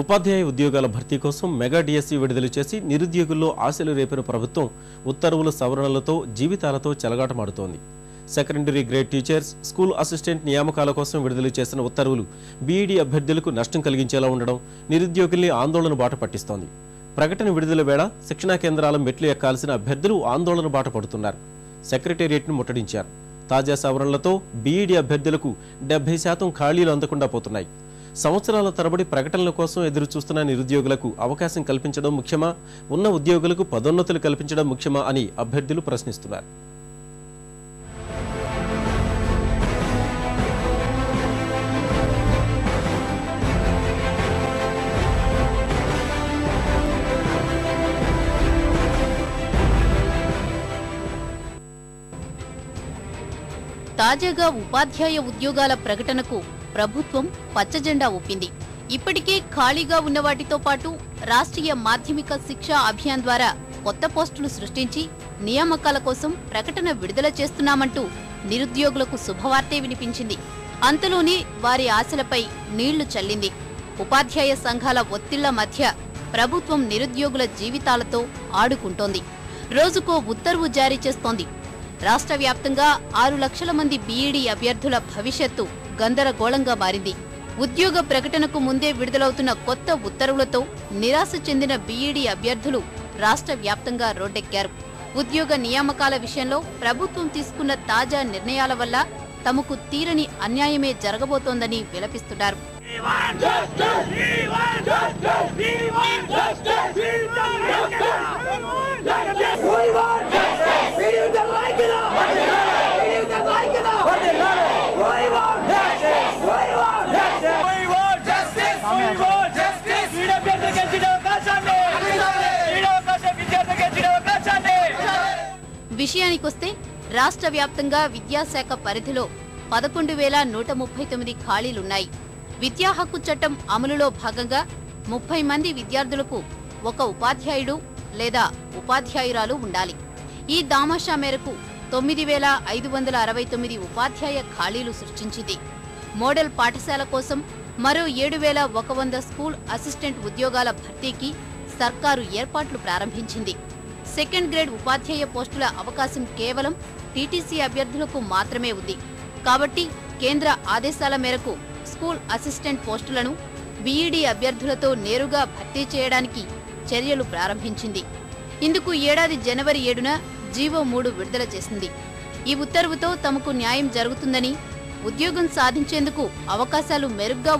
ఉపాధ్యాయ ఉద్యోగాల భర్తీ కోసం మెగా డిఎస్సీ విడుదల చేసి నిరుద్యోగుల్లో ఆశలు రేపిన ప్రభుత్వం ఉత్తర్వుల సవరణలతో జీవితాలతో చెలగాటమాడుతోంది. Secondary grade teachers school assistant నియామకాల కోసం విడుదల చేసిన ఉత్తర్వులు బీఈడీ అభ్యర్థులకు నష్టం కలిగించేలా ఉండడం నిరుద్యోగుల్ని ఆందోళన బాట పట్టిస్తోంది. ప్రకటన విడుదల వేళ శిక్షణా కేంద్రాల మెట్లు ఎక్కాల్సిన అభ్యర్థులు ఆందోళన బాట పడుతున్నారు. సెక్రటేరియట్ను ముట్టడించారు. తాజా సవరణలతో బీఈడీ అభ్యర్థులకు డెబ్బై శాతం ఖాళీలు అందకుండా పోతున్నాయి. సంవత్సరాల తరబడి ప్రకటనల కోసం ఎదురు చూస్తున్న నిరుద్యోగులకు అవకాశం కల్పించడం ముఖ్యమా? ఉన్న ఉద్యోగులకు పదోన్నతులు కల్పించడం ముఖ్యమా? అని అభ్యర్థులు ప్రశ్నిస్తున్నారు. తాజాగా ఉపాధ్యాయ ఉద్యోగాల ప్రకటనకు ప్రభుత్వం పచ్చజెండా ఒప్పింది ఇప్పటికే ఖాళీగా ఉన్న వాటితో పాటు రాష్ట్రీయ మాధ్యమిక శిక్షా అభియాన్ ద్వారా కొత్త పోస్టులు సృష్టించి నియామకాల కోసం ప్రకటన విడుదల చేస్తున్నామంటూ నిరుద్యోగులకు శుభవార్తే వినిపించింది. అంతలోనే వారి ఆశలపై నీళ్ళు చల్లింది. ఉపాధ్యాయ సంఘాల ఒత్తిళ్ళ మధ్య ప్రభుత్వం నిరుద్యోగుల జీవితాలతో ఆడుకుంటోంది. రోజుకో ఉత్తర్వు జారీ చేస్తోంది. రాష్ట్ర వ్యాప్తంగా ఆరు లక్షల మంది బీఈడీ అభ్యర్థుల భవిష్యత్తు గందరగోళంగా మారింది ఉద్యోగ ప్రకటనకు ముందే విడుదలవుతున్న కొత్త ఉత్తర్వులతో నిరాశ చెందిన బీఈడీ అభ్యర్థులు రాష్ట్ర వ్యాప్తంగా రోడ్డెక్కారు ఉద్యోగ నియామకాల విషయంలో ప్రభుత్వం తీసుకున్న తాజా నిర్ణయాల వల్ల తమకు తీరని అన్యాయమే జరగబోతోందని విలపిస్తున్నారు We want justice! We don't like it all! We don't like it all! We want justice! We want justice! We want justice! We want justice! విద్యార్థులకు ఇచ్చిన అవకాశాన్ని ఈ అవకాశం విద్యార్థులకు ఇచ్చిన అవకాశాన్ని విషయానికొస్తే రాష్ట్ర వ్యాప్తంగా విద్యాశాఖ పరిధిలో పదకొండు వేల నూట ముప్పై తొమ్మిది ఖాళీలున్నాయి. విద్యా హక్కు చట్టం అమలులో భాగంగా ముప్పై మంది విద్యార్థులకు ఒక ఉపాధ్యాయుడు లేదా ఉపాధ్యాయురాలు ఉండాలి. ఈ దామాషా మేరకు తొమ్మిది వేల ఐదు వందల అరవై తొమ్మిది ఉపాధ్యాయ ఖాళీలు సృష్టించింది. మోడల్ పాఠశాల కోసం మరో ఏడు వేల ఒక వంద స్కూల్ అసిస్టెంట్ ఉద్యోగాల భర్తీకి సర్కారు ఏర్పాట్లు ప్రారంభించింది. సెకండ్ గ్రేడ్ ఉపాధ్యాయ పోస్టుల అవకాశం కేవలం టీటీసీ అభ్యర్థులకు మాత్రమే ఉంది. కాబట్టి కేంద్ర ఆదేశాల మేరకు స్కూల్ అసిస్టెంట్ పోస్టులను బీఈడీ అభ్యర్థులతో నేరుగా భర్తీ చేయడానికి చర్యలు ప్రారంభించింది. ఇందుకు ఏడాది జనవరి ఏడున జీవో మూడు విడుదల చేసింది. ఈ ఉత్తర్వుతో తమకు న్యాయం జరుగుతుందని ఉద్యోగం సాధించేందుకు అవకాశాలు మెరుగ్గా